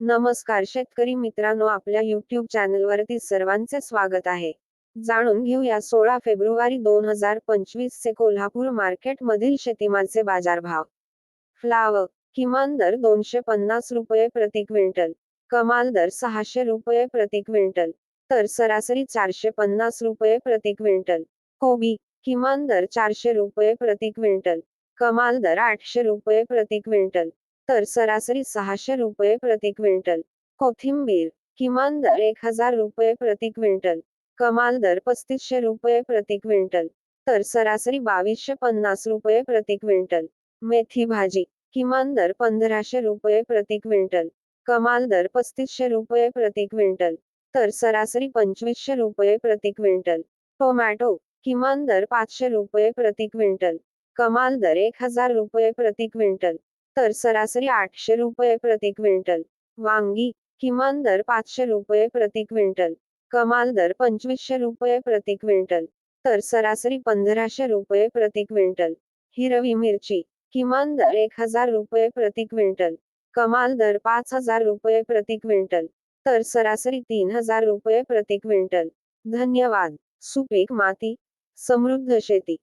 नमस्कार शेतकरी मित्रांनो आपल्या युट्यूब चॅनलवरती सर्वांचे स्वागत आहे. जाणून घेऊया सोळा फेब्रुवारी दोन हजार पंचवीस चे कोल्हापूर मार्केट मधील शेतीमालचे बाजारभाव. फ्लावर किमान दर दोनशे पन्नास रुपये प्रति क्विंटल कमाल दर सहाशे रुपये प्रति क्विंटल तर सरासरी चारशे पन्नास रुपये प्रति क्विंटल. कोबी किमान दर चारशे रुपये प्रति क्विंटल कमाल दर आठशे रुपये प्रति क्विंटल. तर सरासरी सहाशे रुपये प्रति क्विंटल. कोथिंबीर किमान दर एक हजार रुपये प्रति क्विंटल. कमाल दर पस्तीसशे रुपये प्रति क्विंटल. तर सरासरी बावीसशे पन्नास रुपये प्रति क्विंटल. मेथी भाजी किमान दर पंधराशे रुपये प्रति क्विंटल. कमाल दर पस्तीसशे रुपये प्रति क्विंटल. तर सरासरी पंचवीसशे रुपये प्रति क्विंटल. टोमॅटो किमान दर पाचशे रुपये प्रति क्विंटल. कमाल दर एक हजार रुपये प्रति क्विंटल. तर सरासरी आठशे रुपये प्रति क्विंटल. वांगी किमान दर पाचशे रुपये प्रति क्विंटल. कमाल दर पंचवीसशे रुपये प्रति क्विंटल. तर सरासरी पंधराशे रुपये प्रति क्विंटल. हिरवी मिरची किमान दर एक हजार रुपये प्रति क्विंटल. कमाल दर पाच हजार रुपये प्रति क्विंटल. तर सरासरी तीन हजार रुपये प्रति क्विंटल. धन्यवाद. सुपीक माती. समृद्ध शेती.